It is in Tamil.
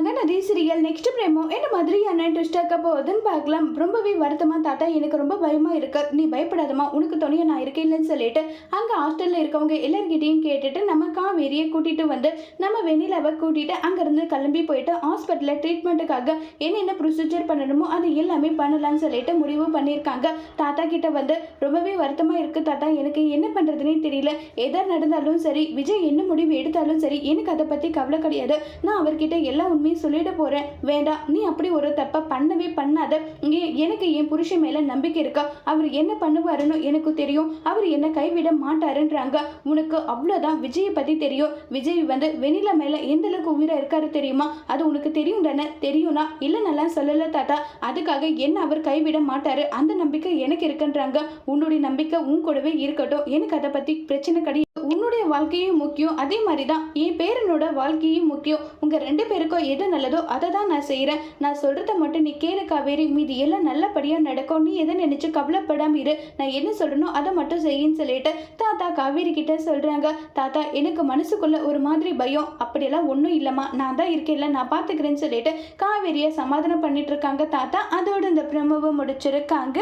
Mahanadi serial next பிரேமோ. என்ன மாதிரியான ட்விஸ்ட் இருக்க போகுதுன்னு பார்க்கலாம். ரொம்பவே வருத்தமா தாத்தா எனக்கு ரொம்ப பயமா இருக்கு. நீ பயப்படாதமா உனக்கு துணையை நான் இருக்கேன்னு இல்லைன்னு சொல்லிட்டு அங்க ஹாஸ்டல்ல இருக்கவங்க எல்லார்கிட்டையும் கேட்டுட்டு நம்ம காவேரியை கூட்டிட்டு வந்து நம்ம வெண்ணிலாவை கூட்டிட்டு அங்கிருந்து கிளம்பி போயிட்டு ஹாஸ்பிட்டலில் ட்ரீட்மெண்ட்டுக்காக என்னென்ன ப்ரொசீஜர் பண்ணணுமோ அது எல்லாமே பண்ணலாம்னு சொல்லிட்டு முடிவு பண்ணியிருக்காங்க. தாத்தா கிட்ட வந்து ரொம்பவே வருத்தமா இருக்கு தாத்தா. எனக்கு என்ன பண்ணுறதுனே தெரியல. எதா நடந்தாலும் சரி விஜய் என்ன முடிவு எடுத்தாலும் சரி எனக்கு அதை பத்தி கவலை கிடையாது. நான் அவர்கிட்ட எல்லா உண்மையும் சொல்லிட போற. வேண்டாம் நீ அப்படி ஒரு தப்பை பண்ணவே பண்ணாத. எனக்கு என் புருஷன் மேல நம்பிக்கை இருக்கா? அவர் என்ன பண்ணுவாருன்னு எனக்கு தெரியும். அவர் என்ன கைவிட மாட்டாருன்றாங்க. உனக்கு அவ்வளோதான் விஜயை பத்தி தெரியும். விஜய் வந்து வெண்ணிலா மேல எந்த அளவுக்கு உயிரா இருக்காரு தெரியுமா? அது உனக்கு தெரியும் தானே? தெரியும்னா இல்ல நல்லா சொல்லல தாத்தா. அதுக்காக என்ன அவர் கைவிட மாட்டாரு? அந்த நம்பிக்கை எனக்கு இருக்குன்றாங்க. உன்னுடைய நம்பிக்கை உன் கூடவே இருக்கட்டும். எனக்கு அதை பத்தி பிரச்சனை கிடையாது. உன்னுடைய வாழ்க்கையும் முக்கியம். அதே மாதிரி தான் என் பேரனோட வாழ்க்கையும் முக்கியம். உங்கள் ரெண்டு பேருக்கும் எது நல்லதோ அதை தான் நான் செய்கிறேன் நான் சொல்கிறத மட்டும் நீ கேளு காவேரி. மீதி எல்லாம் நல்லபடியாக நடக்கும். நீ எதை நினச்சி கவலைப்படாம இரு. நான் என்ன சொல்லணும் அதை மட்டும் செய்யின்னு சொல்லிட்டு தாத்தா காவேரி கிட்ட சொல்கிறாங்க தாத்தா எனக்கு மனசுக்குள்ள ஒரு மாதிரி பயம். அப்படியெல்லாம் ஒன்றும் இல்லைம்மா. நான் தான் இருக்கேன்ல நான் பார்த்துக்கிறேன்னு சொல்லிட்டு காவேரியை சமாதானம் பண்ணிட்டு இருக்காங்க தாத்தா. அதோட இந்த பிரமவை முடிச்சிருக்காங்க.